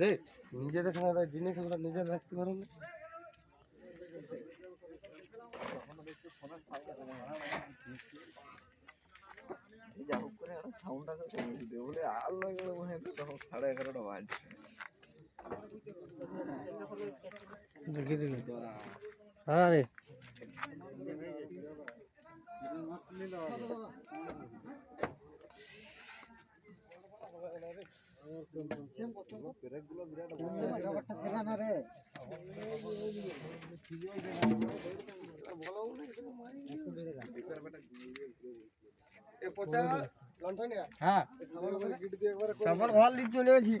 দে নিজে দেখে না জিনিস ওগুলো নিজে রাখতে পারো না যা হোক করে সাউন্ডটা দিতে বলে আর লাগে মনে হয় তখন সাড়ে এগারোটা বাজছে দেখে দিল। আরে। হ্যাঁ। করে ঘর দিয়ে